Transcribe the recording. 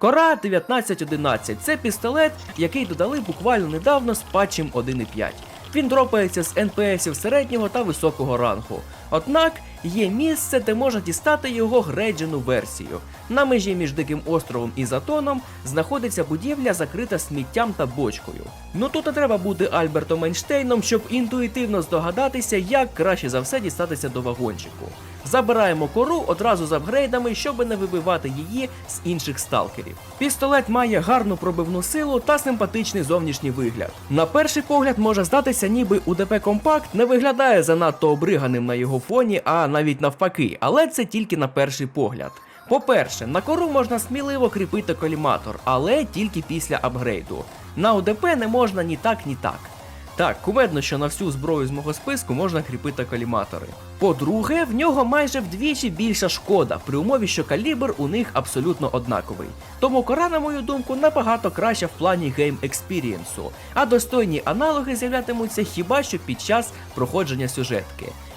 Кора 1911 це пістолет, який додали буквально недавно з патчем 1.5. Він дропається з НПСів середнього та високого рангу. Однак є місце, де можна дістати його грейджену версію. На межі між Диким островом і Затоном знаходиться будівля, закрита сміттям та бочкою. Ну тут не треба бути Альбертом Ейнштейном, щоб інтуїтивно здогадатися, як краще за все дістатися до вагончику. Забираємо кору одразу з апгрейдами, щоб не вибивати її з інших сталкерів. Пістолет має гарну пробивну силу та симпатичний зовнішній вигляд. На перший погляд може здатися, ніби УДП Компакт не виглядає занадто обриганим на його фоні, а навіть навпаки, але це тільки на перший погляд. По-перше, на кору можна сміливо кріпити коліматор, але тільки після апгрейду. На УДП не можна ні так, ні так. Так, кумедно, що на всю зброю з мого списку можна кріпити каліматори. По-друге, в нього майже вдвічі більша шкода, при умові, що калібр у них абсолютно однаковий. Тому кора, на мою думку, набагато краща в плані гейм експірієнсу, а достойні аналоги з'являтимуться хіба що під час проходження сюжетки.